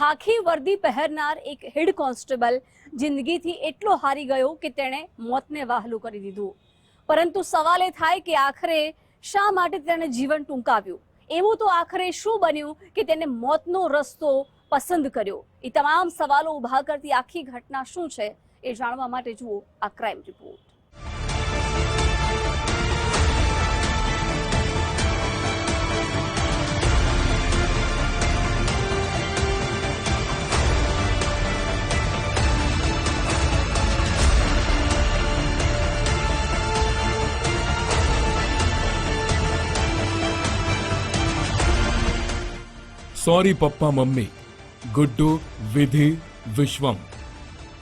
ખાખી વર્દી પહેરનાર એક head constable જિંદગીથી એટલો હારી ગયો કે તેણે મોતને વહાલું કરી દીધું. પરંતુ સવાલ એ થાય કે આખરે શા માટે તેણે જીવન ટૂંકાવ્યું? એવું તો આખરે શું બન્યું કે તેને મોતનો રસ્તો પસંદ કર્યો? એ તમામ સવાલો ઊભા કરતી આખી ઘટના શું છે એ જાણવા માટે જુઓ આ crime report. Sorry papa mummy. Guddu, Vidhi, Vishwam.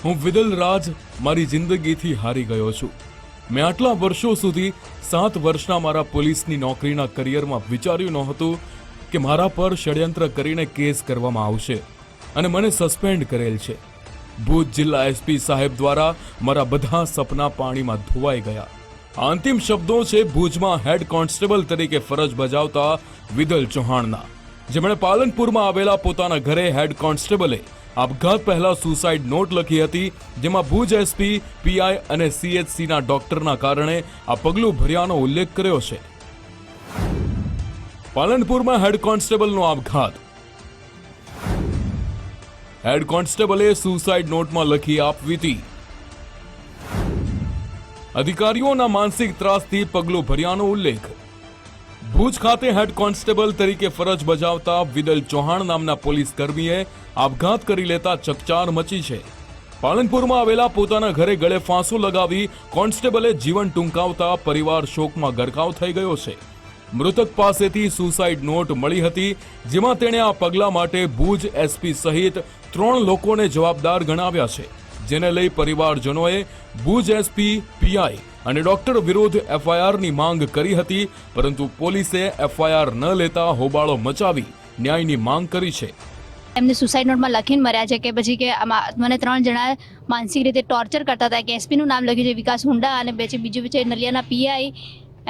હું વિદલ રાજ મારી જિંદગીથી હારી ગયો છું. મેં આટલા વર્ષો સુધી સાત વર્ષના મારા પોલીસની નોકરીના કરિયરમાં વિચાર્યું નહોતું કે મારા પર ષડયંત્ર કરીને કેસ કરવામાં આવશે અને મને સસ્પેન્ડ કરેલ છે. ભુજ જિલ્લા એસપી સાહેબ દ્વારા મારા બધા સપના પાણીમાં ધોવાઈ ગયા. અંતિમ શબ્દો છે ભુજમાં હેડ કોન્સ્ટેબલ તરીકે ફરજ બજાવતા વિદલ ચૌહાણના. જેમણે પાલનપુરમાં આવેલા પોતાના ઘરે હેડ કોન્સ્ટેબલે આપઘાત પહેલા સુસાઇડ નોટ લખી હતી, જેમાં ભુજ એસપી પીઆઈ અને સીએચસીના ડોક્ટરના કારણે આ પગલું ભર્યાનો ઉલ્લેખ કર્યો છે. પાલનપુરમાં હેડ કોન્સ્ટેબલનો આપઘાત. હેડ કોન્સ્ટેબલે સુસાઇડ નોટમાં લખી આપવીતી અધિકારીઓના માનસિક ત્રાસથી પગલું ભર્યાનો ઉલ્લેખ. ભુજ ખાતે હેડ કોન્સ્ટેબલ તરીકે ફરજ બજાવતા વિદલ ચૌહાણ નામના પોલીસ કર્મીએ આપઘાત કરી લેતા ચકચાર મચી છે. પાલનપુરમાં આવેલા પોતાના ઘરે ગળે ફાંસો લગાવી કોન્સ્ટેબલે જીવન ટૂંકાવતા પરિવાર શોકમાં ગરકાવ થઈ ગયો છે. મૃતક પાસેથી સુસાઇડ નોટ મળી હતી, જેમાં તેણે આ પગલા માટે ભુજ એસપી સહિત ત્રણ લોકોને જવાબદાર ગણાવ્યા છે. જેને લઈ પરિવારજનોએ ભુજ એસપી પીઆઈ અને ડોક્ટર વિરુદ્ધ એફઆઈઆરની માંગ કરી હતી, પરંતુ પોલીસે એફઆઈઆર ન લેતા હોબાળો મચાવી ન્યાયની માંગ કરી છે. એમને સુસાઇડ નોટમાં લખીને મર્યા છે કે પછી કે મને ત્રણ જણા માનસિક રીતે ટોર્ચર કરતા હતા, કે એસપીનું નામ લખ્યું છે વિકાસ હુંડા અને પછી બીજું છે નલિયાના પીઆઈ.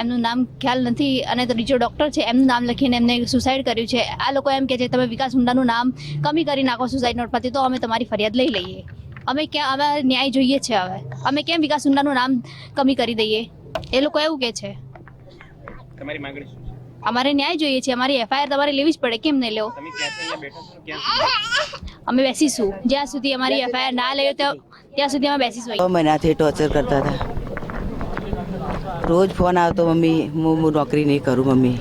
એમનું નામ ખ્યાલ નથી અને બીજો ડૉક્ટર છે, એમનું નામ લખીને એમને સુસાઇડ કર્યું છે. આ લોકો એમ કહે છે, તમે વિકાસ હુંડાનું નામ કમી કરી નાખો સુસાઇડ નોટ પરથી, તો અમે તમારી ફરિયાદ લઈ લઈએ. અમે ક્યાં અમે ન્યાય જોઈએ છે હવે. અમે કેમ વિકાસ હુંડાનું નામ કમી કરી દઈએ? એ લોકો એવું કહે છે. તમારી માંગણી શું અમારે ન્યાય જોઈએ છે. અમારી એફઆઈઆર તમારે લેવી જ પડે. કેમ નહીં લેવો? અમે બેસીશું. જ્યાં સુધી અમારી એફઆઈઆર ના લે ત્યાં ત્યાં સુધી અમે બેસીશું છ મહિનાથી ટોર્ચર કરતા હતા. રોજ ફોન આવતો મમ્મી હું હું નોકરી નહીં કરું મમ્મી.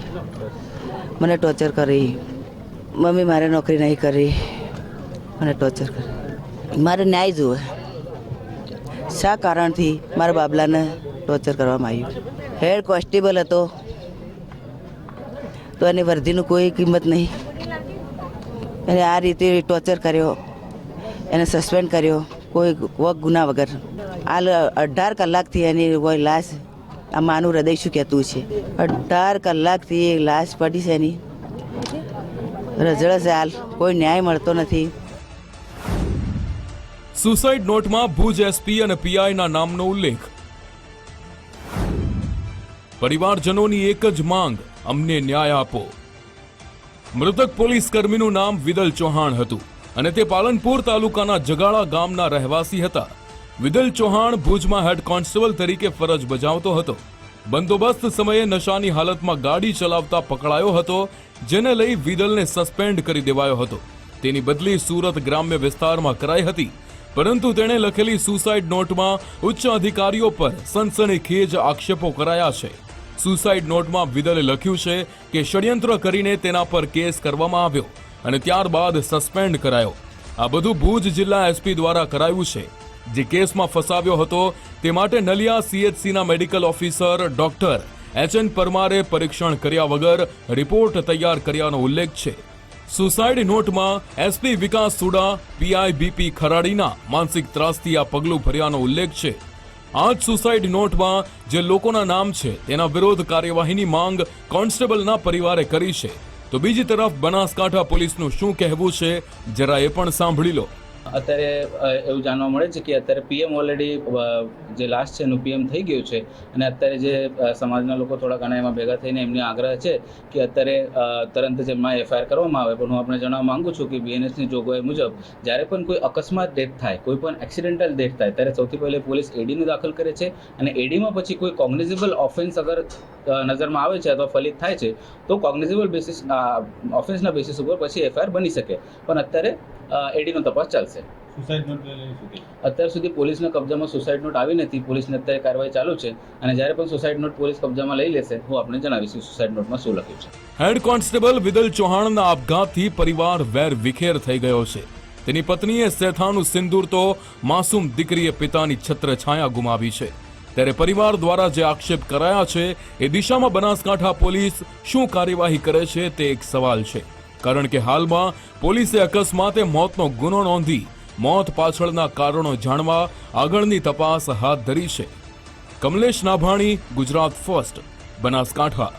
મને ટોર્ચર કરી. મમ્મી મારે નોકરી નહીં કરી. મને ટોર્ચર કરી. મારે ન્યાય જુએ શા કારણથી મારા બાબલાને ટોર્ચર કરવામાં આવ્યું? હેડ કોન્સ્ટેબલ હતો. તો એની વર્ધીનું કોઈ કિંમત નહીં. એને આ રીતે ટોર્ચર કર્યો. એને સસ્પેન્ડ કર્યો. કોઈ વગ ગુના વગર. હાલ અઢાર કલાકથી એની કોઈ લાશ આ માનું હૃદય શું કહેતું છે? અઢાર કલાકથી લાશ પડી છે એની. રઝળસ હાલ. કોઈ ન્યાય મળતો નથી. સુસાઇડ નોટમાં ભુજ એસપી અને પીઆઈના નામનો ઉલ્લેખ. પરિવારજનોની એક જ માંગ, અમને ન્યાય આપો. મૃતક પોલીસ કર્મીનું નામ વિદલ ચૌહાણ હતું અને તે પાલનપુર તાલુકાના જગાળા ગામના રહેવાસી હતા. વિદલ ચૌહાણ ભુજમાં હેડ કોન્સ્ટેબલ તરીકે ફરજ બજાવતો હતો. બંદોબસ્ત સમયે નશાની હાલતમાં ગાડી ચલાવતા પકડાયો હતો, જેને લઈ વિદલને સસ્પેન્ડ કરી દેવાયો હતો. તેની બદલી સુરત ગ્રામ્ય વિસ્તારમાં કરાઈ હતી. પરંતુ તેણે લખેલી સુસાઇડ નોટમાં ઉચ્ચ અધિકારીઓ પર સનસનીખેજ આક્ષેપો કરાયા છે. સુસાઇડ નોટમાં વિદલે લખ્યું છે કે ષડયંત્ર કરીને તેના પર કેસ કરવામાં આવ્યો અને ત્યારબાદ સસ્પેન્ડ કરાયો. આ બધું ભુજ જિલ્લા એસપી દ્વારા કરાયું છે. જે કેસમાં ફસાવ્યો હતો તે માટે Naliya સીએચસીના medical officer doctor H N પરમારે પરીક્ષણ કર્યા વગર રિપોર્ટ તૈયાર કર્યાનો ઉલ્લેખ છે. સુસાઇડ નોટમાં SP Vikas Suda PI BP ખરાડીના માનસિક ત્રાસથી આ પગલું ભર્યાનો ઉલ્લેખ છે. આ જ સુસાઇડ નોટમાં જે લોકોના નામ છે, તેના વિરોધ કાર્યવાહીની માંગ કોન્સ્ટેબલના પરિવારે કરી છે. તો બીજી તરફ બનાસકાંઠા પોલીસનું શું કહેવું છે, જરા એ પણ સાંભળી લો. અત્યારે એવું જાણવા મળે છે કે અત્યારે પીએમ ઓલરેડી જે લાસ્ટ છે એનું પીએમ થઈ ગયું છે. અને અત્યારે જે સમાજના લોકો થોડા ઘણા એમાં ભેગા થઈને એમને આગ્રહ છે કે અત્યારે તરંત જ એમાં એફઆઈઆર કરવામાં આવે. પણ હું આપણે જણાવવા માંગુ છું કે બીએનએસની જોગવાઈ મુજબ, જ્યારે પણ કોઈ અકસ્માત ડેથ થાય, કોઈ પણ એક્સિડેન્ટલ ડેથ થાય, ત્યારે સૌથી પહેલે પોલીસ એડીને દાખલ કરે છે અને એડીમાં પછી કોઈ કોગ્નિઝેબલ ઓફેન્સ અગર નજરમાં આવે છે અથવા ફલિત થાય છે, તો કોગ્નિઝેબલ બેસિસ ઓફેન્સના બેસિસ ઉપર પછી એફઆઈઆર બની શકે. પણ અત્યારે એડીનો તપાસ ચાલશે. અત્યાર સુધી પોલીસના કબજામાં સુસાઇડ નોટ આવી નથી. પોલીસની અત્યારે કાર્યવાહી ચાલુ છે. અને જ્યારે પણ સુસાઇડ નોટ પોલીસ કબજામાં લઈ લેશે હું આપણે જણાવીશું સુસાઇડ નોટમાં શું લખ્યું છે. હેડ કોન્સ્ટેબલ વિદલ ચૌહાણના આપઘાતથી પરિવાર વેર વિખેર થઈ ગયો છે. તેની પત્નીએ સેથાનું સિંદૂર તો માસૂમ દીકરીએ પિતાની છત્રછાયા ગુમાવી છે. ત્યારે પરિવાર દ્વારા જે આક્ષેપ કરાયા છે એ દિશામાં બનાસકાંઠા પોલીસ શું કાર્યવાહી કરે છે તે એક સવાલ છે. કારણ કે હાલમાં પોલીસે અકસ્માતે મોતનો ગુનો નોંધી મોત પાછળના કારણો જાણવા આગળની તપાસ હાથ ધરી છે. કમલેશ નાભાણી, ગુજરાત ફર્સ્ટ, બનાસકાંઠા.